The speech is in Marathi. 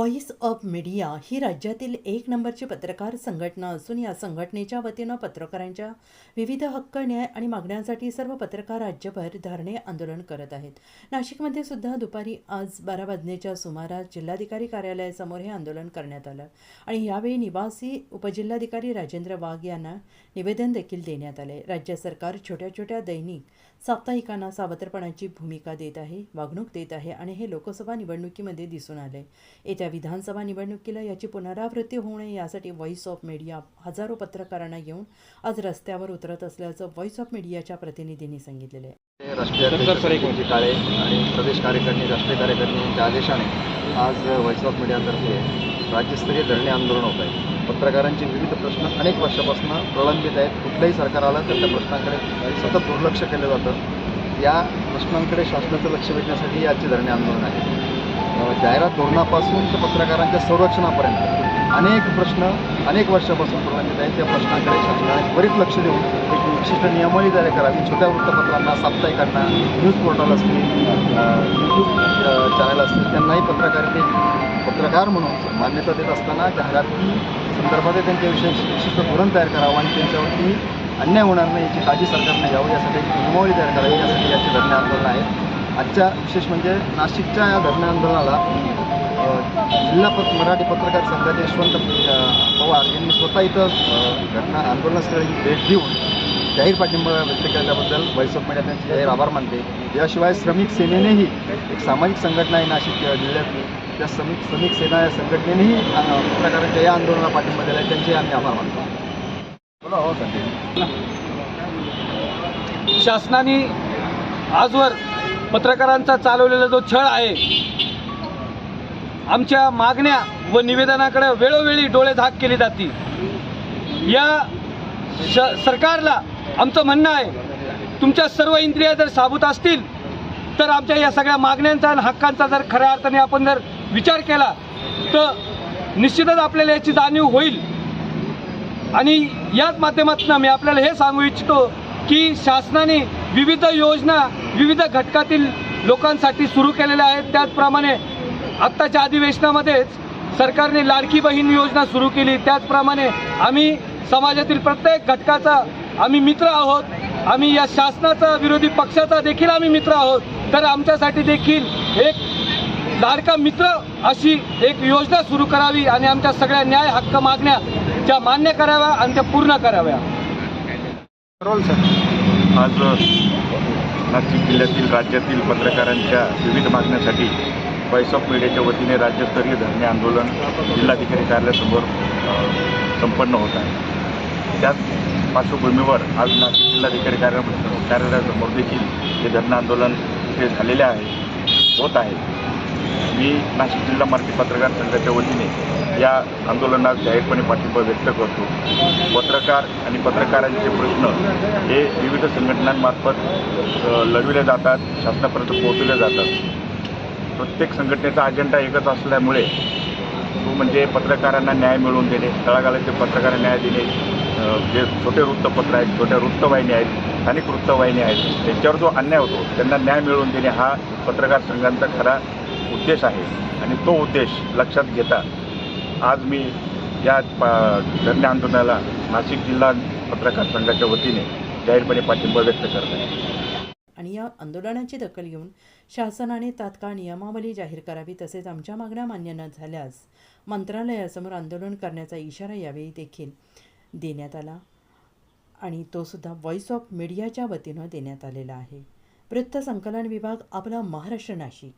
व्हॉइस ऑफ मीडिया ही राज्यातील एक नंबरची पत्रकार संघटना असून या संघटनेच्या वतीनं पत्रकारांच्या विविध हक्क न्याय आणि मागण्यांसाठी सर्व पत्रकार राज्यभर धरणे आंदोलन करत आहेत. नाशिकमध्ये सुद्धा दुपारी आज बारा वाजण्याच्या सुमारास जिल्हाधिकारी कार्यालयासमोर हे आंदोलन करण्यात आलं आणि यावेळी निवासी उपजिल्हाधिकारी राजेंद्र वाघ यांना निवेदन देखील देण्यात आले. राज्य सरकार छोट्या छोट्या दैनिक साप्ताहिकांना सावत्रपणाची भूमिका देत आहे वागणूक देत आहे आणि हे लोकसभा निवडणुकीमध्ये दिसून आले. येत्या विधानसभा निवडणुकीला याची पुनरावृत्ती होऊ नये यासाठी व्हॉइस ऑफ मीडिया हजारो पत्रकारांना घेऊन आज रस्त्यावर उतरत असल्याचं व्हॉइस ऑफ मीडियाच्या प्रतिनिधींनी सांगितलेलं आहे. राष्ट्रीय अध्यक्ष संजय काळे आणि प्रदेश कार्यकारिणी राष्ट्रीय कार्यकारिणी यांच्या आदेशाने आज व्हॉइस ऑफ मीडियातर्फे राज्यस्तरीय धरणे आंदोलन होत आहे. पत्रकारांचे विविध प्रश्न अनेक वर्षापासून प्रलंबित आहेत. कुठलंही सरकार आलं तर त्या प्रश्नांकडे सतत दुर्लक्ष केलं जातं. या प्रश्नांकडे शासनाचं लक्ष वेधण्यासाठी आजचे धरणे आंदोलन आहे. जाहिरात धोरणापासून तर पत्रकारांच्या संरक्षणापर्यंत. अनेक प्रश्न अनेक वर्षापासून प्रलंबित आहेत. त्या प्रश्नांकडे शासनाने त्वरित लक्ष देऊन एक विशिष्ट नियमावली तयार करावी छोट्या वृत्तपत्रांना साप्ताहिकांना न्यूज पोर्टल असतील यूट्यूब चॅनल असतील त्यांनाही पत्रकारिते पत्रकार म्हणून मान्यता देत असताना जाहिराती संदर्भात त्यांच्याविषयी विशिष्ट धोरण तयार करावं आणि त्यांच्यावरती अन्याय होणार नाही याची काळजी सरकारने घ्यावी. यासाठी नियमावली तयार करावी. यासाठी याचे धरणे आंदोलन आहे आजच्या विशेष म्हणजे नाशिकच्या या धरणे आंदोलनाला जिल्हा पत्र मराठी पत्रकार संघाचे यशवंत पवार यांनी स्वतः इथं घटना आंदोलनस्थळी भेट देऊन जाहीर पाठिंबा व्यक्त केल्याबद्दल व्हॉइस ऑफ मीडिया त्यांचे जाहीर आभार मानते. याशिवाय श्रमिक सेनेनेही एक सामाजिक संघटना आहे नाशिक जिल्ह्यातली त्या श्रमिक श्रमिक सेना या संघटनेनेही पत्रकारांच्या या आंदोलनाला पाठिंबा दिला आहे त्यांचे आम्ही आभार मानतो. बोला हो शासनाने आजवर पत्रकारांचा चालवलेला जो छळ आहे आमच्या मागण्या व निवेदनाकडे वेळोवेळी डोळे झाक केली जाते. या श सरकारला आमचं म्हणणं आहे तुमच्या सर्व इंद्रिया जर साबूत असतील तर आमच्या या सगळ्या मागण्यांचा आणि हक्कांचा जर खऱ्या अर्थाने आपण जर विचार केला तर निश्चितच आपल्याला याची जाणीव होईल. आणि याच माध्यमातून मी आपल्याला हे सांगू इच्छितो की शासनाने विविध योजना विविध घटकातील लोकांसाठी सुरू केलेल्या आहेत. त्याचप्रमाणे आत्ताच्या अधिवेशनामध्येच सरकारने लाडकी बहीण योजना सुरू केली. त्याचप्रमाणे आम्ही समाजातील प्रत्येक घटकाचा आम्ही मित्र आहोत. आम्ही या शासनाचा विरोधी पक्षाचा देखील आम्ही मित्र आहोत. तर आमच्यासाठी देखील एक लाडका मित्र अशी एक योजना सुरू करावी आणि आमच्या सगळ्या न्याय हक्क मागण्या ज्या मान्य कराव्या आणि त्या पूर्ण कराव्या. Roll sir. आज नाशिक जिल्ह्यातील राज्यातील पत्रकारांच्या विविध मागण्यासाठी व्हॉइस ऑफ मीडियाच्या वतीने राज्यस्तरीय धरणे आंदोलन जिल्हाधिकारी कार्यालयासमोर संपन्न होत आहे. त्याच पार्श्वभूमीवर आज नाशिक जिल्हाधिकारी कार्या कार्यालयासमोर देखील हे धरणं आंदोलन इथे झालेले आहे होत आहे. मी नाशिक जिल्हा मराठी पत्रकार संघाच्या वतीने या आंदोलनात जाहीरपणे पाठिंबा व्यक्त करतो. पत्रकार आणि पत्रकारांचे प्रश्न हे विविध संघटनांमार्फत लढविले जातात शासनापर्यंत पोहोचवले जातात. प्रत्येक संघटनेचा अजेंडा एकच असल्यामुळे तो म्हणजे पत्रकारांना न्याय मिळवून देणे तळागाळातील पत्रकार न्याय देणे जे छोटे वृत्तपत्र आहेत छोट्या वृत्तवाहिनी आहेत स्थानिक वृत्तवाहिनी आहेत त्यांच्यावर जो अन्याय होतो त्यांना न्याय मिळवून देणे हा पत्रकार संघांचा खरा उद्देश आहे आणि तो उद्देश लक्षात घेता आज मी या धरणे आंदोलनाला नाशिक जिल्हा पत्रकार संघाच्या वतीने जाहीरपणे पाठिंबा व्यक्त करत आहे. आणि या आंदोलनाची दखल घेऊन शासनाने तात्काळ नियमावली जाहीर करावी तसेच आमच्या मागण्या मान्य न झाल्यास मंत्रालयासमोर आंदोलन करण्याचा इशारा यावेळी देखील देण्यात आला. आणि तो सुद्धा व्हॉइस ऑफ मीडियाच्या वतीनं देण्यात आलेला आहे. वृत्त संकलन विभाग आपला महाराष्ट्र नाशिक.